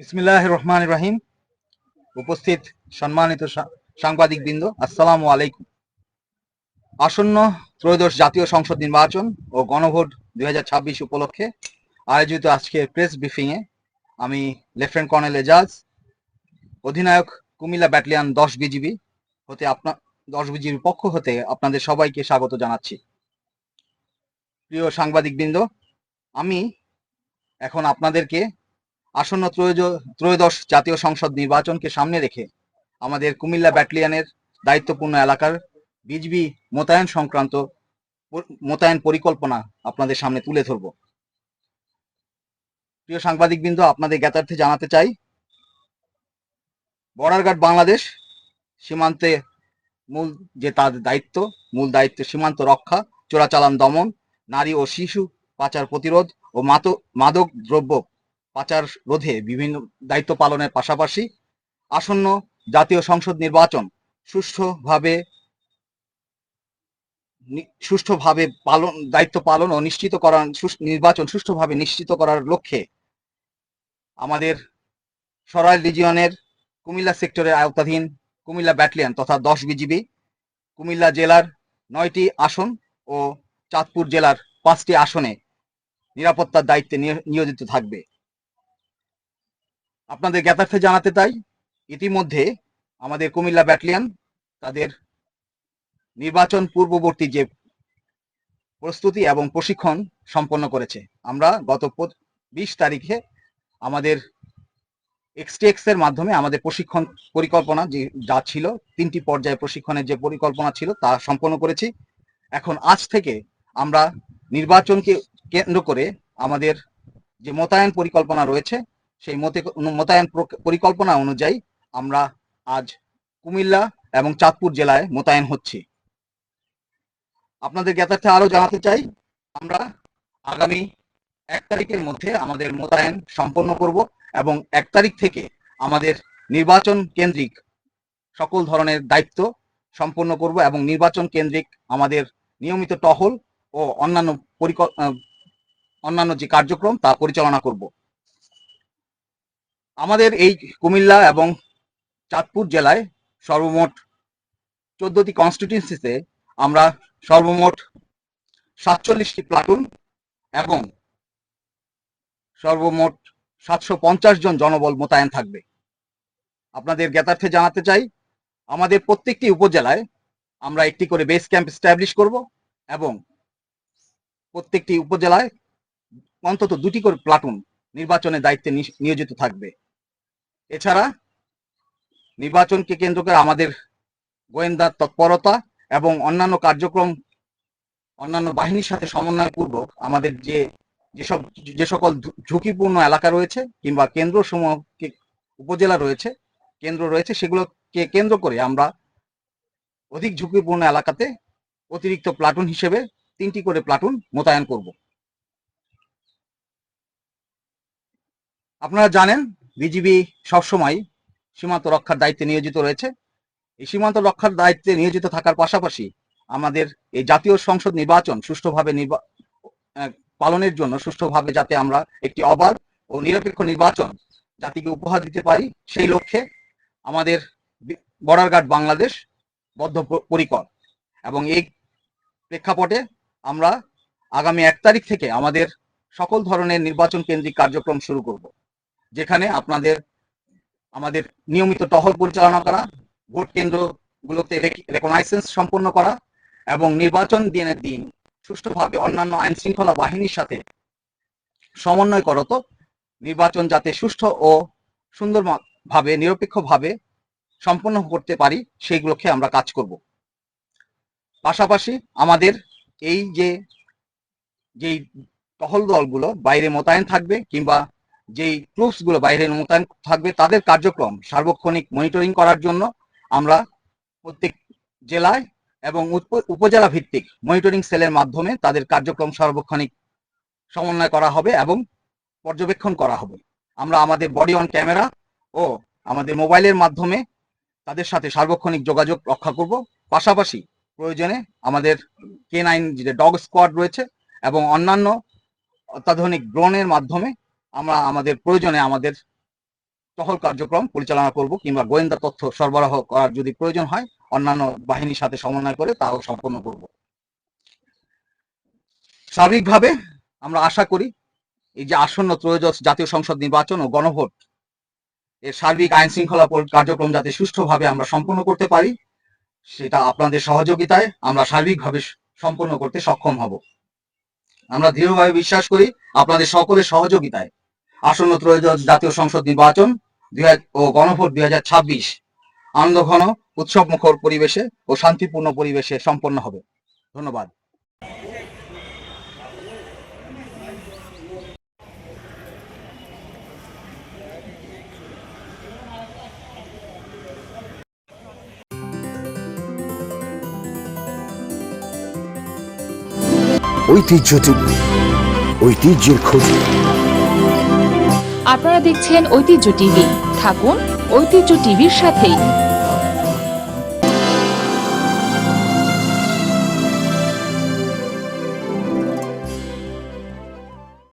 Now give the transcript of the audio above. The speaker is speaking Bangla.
বিসমিল্লাহ রহমান রাহিম উপস্থিত সম্মানিত সাংবাদিক বৃন্দ আসসালামু আলাইকুম। আসন্ন ত্রয়োদশ জাতীয় সংসদ নির্বাচন ও গণভোট দু হাজার ছাব্বিশ উপলক্ষে আয়োজিত আজকের প্রেস ব্রিফিংয়ে আমি লেফটেন্যান্ট কর্নেল এজাজ, অধিনায়ক কুমিল্লা ব্যাটালিয়ান দশ বিজিবি হতে আপনার দশ বিজিবির পক্ষ হতে আপনাদের সবাইকে স্বাগত জানাচ্ছি। প্রিয় সাংবাদিক বৃন্দ আমি এখন আপনাদেরকে আসন্ন ত্রয়োদশ জাতীয় সংসদ নির্বাচনকে সামনে রেখে আমাদের কুমিল্লা ব্যাটালিয়ানের দায়িত্বপূর্ণ এলাকার বিজবি মোতায়েন সংক্রান্ত মোতায়েন পরিকল্পনা আপনাদের সামনে তুলে ধরব। প্রিয় সাংবাদিকবৃন্দ, আপনাদের জ্ঞাতার্থে জানাতে চাই বর্ডার গার্ড বাংলাদেশ সীমান্তে মূল যে তাদের দায়িত্ব, মূল দায়িত্ব সীমান্ত রক্ষা, চোরাচালান দমন, নারী ও শিশু পাচার প্রতিরোধ ও মাদক দ্রব্য পাচার রোধে বিভিন্ন দায়িত্ব পালনের পাশাপাশি আসন্ন জাতীয় সংসদ নির্বাচন সুষ্ঠুভাবে সুষ্ঠুভাবে পালন, দায়িত্ব পালন ও নিশ্চিত করার নির্বাচন সুষ্ঠুভাবে নিশ্চিত করার লক্ষ্যে আমাদের সরাইল রিজিয়নের কুমিল্লা সেক্টরের আওতাধীন কুমিল্লা ব্যাটালিয়ন তথা দশ বিজিবি, কুমিল্লা জেলার নয়টি আসন ও চাঁদপুর জেলার পাঁচটি আসনে নিরাপত্তার দায়িত্বে নিয়োজিত থাকবে। আপনাদের জ্ঞাতার্থে জানাতে চাই, ইতিমধ্যে আমাদের কুমিল্লা ব্যাটালিয়ান তাদের নির্বাচন পূর্ববর্তী যে প্রস্তুতি এবং প্রশিক্ষণ সম্পন্ন করেছে। আমরা গত বিশ তারিখে আমাদের এক্সটিএক্স এর মাধ্যমে আমাদের প্রশিক্ষণ পরিকল্পনা যে যা ছিল, তিনটি পর্যায়ে প্রশিক্ষণের যে পরিকল্পনা ছিল তা সম্পন্ন করেছি। এখন আজ থেকে আমরা নির্বাচনকে কেন্দ্র করে আমাদের যে মোতায়েন পরিকল্পনা রয়েছে সেই মতে মোতায়েন পরিকল্পনা অনুযায়ী আমরা আজ কুমিল্লা এবং চাঁদপুর জেলায় মোতায়েন হচ্ছি। আপনাদের জ্ঞাতার্থে আরও জানাতে চাই, আমরা আগামী এক তারিখের মধ্যে আমাদের মোতায়েন সম্পন্ন করব এবং এক তারিখ থেকে আমাদের নির্বাচন কেন্দ্রিক সকল ধরনের দায়িত্ব সম্পন্ন করব এবং নির্বাচন কেন্দ্রিক আমাদের নিয়মিত টহল ও অন্যান্য অন্যান্য যে কার্যক্রম তা পরিচালনা করব। আমাদের এই কুমিল্লা এবং চাঁদপুর জেলায় সর্বমোট চোদ্দটি কনস্টিটিউন্সিতে আমরা সর্বমোট সাতচল্লিশটি প্লাটুন এবং সর্বমোট সাতশো পঞ্চাশ জন জনবল মোতায়েন থাকবে। আপনাদের জ্ঞাতার্থে জানাতে চাই, আমাদের প্রত্যেকটি উপজেলায় আমরা একটি করে বেস ক্যাম্প স্ট্যাবলিশ করব এবং প্রত্যেকটি উপজেলায় অন্তত দুটি করে প্লাটুন নির্বাচনের দায়িত্বে নিয়োজিত থাকবে। এছাড়া নির্বাচনকে কেন্দ্র করে আমাদের গোয়েন্দার তৎপরতা এবং অন্যান্য কার্যক্রম, অন্যান্য বাহিনীর সাথে সমন্বয়পূর্বক আমাদের যে যেসব যে সকল ঝুঁকিপূর্ণ এলাকা রয়েছে কিংবা কেন্দ্র সমূহ উপজেলা রয়েছে, কেন্দ্র রয়েছে, সেগুলোকে কেন্দ্র করে আমরা অধিক ঝুঁকিপূর্ণ এলাকাতে অতিরিক্ত প্লাটুন হিসেবে তিনটি করে প্লাটুন মোতায়েন করব। আপনারা জানেন বিজিবি সবসময় সীমান্ত রক্ষার দায়িত্বে নিয়োজিত রয়েছে। এই সীমান্ত রক্ষার দায়িত্বে নিয়োজিত থাকার পাশাপাশি আমাদের এই জাতীয় সংসদ নির্বাচন সুষ্ঠুভাবে পালনের জন্য সুষ্ঠুভাবে যাতে আমরা একটি অবাধ ও নিরপেক্ষ নির্বাচন জাতিকে উপহার দিতে পারি, সেই লক্ষ্যে আমাদের বর্ডার গার্ড বাংলাদেশ বদ্ধ পরিকর এবং এই প্রেক্ষাপটে আমরা আগামী এক তারিখ থেকে আমাদের সকল ধরনের নির্বাচন কেন্দ্রিক কার্যক্রম শুরু করব। যেখানে আপনাদের, আমাদের নিয়মিত টহল পরিচালনা করা, ভোট কেন্দ্রগুলোতে রেকনাইসেন্স সম্পন্ন করা এবং নির্বাচন দিনের দিন সুষ্ঠুভাবে অন্যান্য আইন শৃঙ্খলা বাহিনীর সাথে সমন্বয় করত নির্বাচন যাতে সুষ্ঠু ও সুন্দরভাবে, নিরপেক্ষভাবে সম্পন্ন করতে পারি, সেইগুলোকে আমরা কাজ করব। পাশাপাশি আমাদের এই যে, যেই টহল দলগুলো বাইরে মোতায়েন থাকবে কিংবা যেই গুলো বাইরে মোতায়েন থাকবে, তাদের কার্যক্রম সার্বক্ষণিক মনিটরিং করার জন্য আমরা প্রত্যেক জেলায় এবং উপজেলা ভিত্তিক মনিটরিং সেলের মাধ্যমে তাদের কার্যক্রম সার্বক্ষণিক সমন্বয় করা হবে এবং পর্যবেক্ষণ করা হবে। আমরা আমাদের বডি অন ক্যামেরা ও আমাদের মোবাইলের মাধ্যমে তাদের সাথে সার্বক্ষণিক যোগাযোগ রক্ষা করব। পাশাপাশি প্রয়োজনে আমাদের কে নাইন যে ডগ স্কোয়াড রয়েছে এবং অন্যান্য অত্যাধুনিক ড্রোনের মাধ্যমে আমরা আমাদের প্রয়োজনে আমাদের টহল কার্যক্রম পরিচালনা করব কিংবা গোয়েন্দা তথ্য সরবরাহ করার যদি প্রয়োজন হয়, অন্যান্য বাহিনীর সাথে সমন্বয় করে তাও সম্পন্ন করব। সার্বিকভাবে আমরা আশা করি এই যে আসন্ন ত্রয়োদশ জাতীয় সংসদ নির্বাচন ও গণভোট, এর সার্বিক আইন শৃঙ্খলা কার্যক্রম যাতে সুষ্ঠুভাবে আমরা সম্পন্ন করতে পারি, সেটা আপনাদের সহযোগিতায় আমরা সার্বিকভাবে সম্পন্ন করতে সক্ষম হব। আমরা দৃঢ়ভাবে বিশ্বাস করি আপনাদের সকলের সহযোগিতায় আসন্ন ত্রয়োদশ জাতীয় সংসদ নির্বাচন ও গণভোট দুই হাজার ছাব্বিশ। আনন্দঘন উৎসব মুখর পরিবেশে ও শান্তিপূর্ণ পরিবেশে সম্পন্ন হবে। ধন্যবাদ। ঐতিহ্য ঐতিহ্যের খোঁজ। আপনারা দেখছেন ঐতিহ্য টিভি। থাকুন ঐতিহ্য টিভির সাথেই।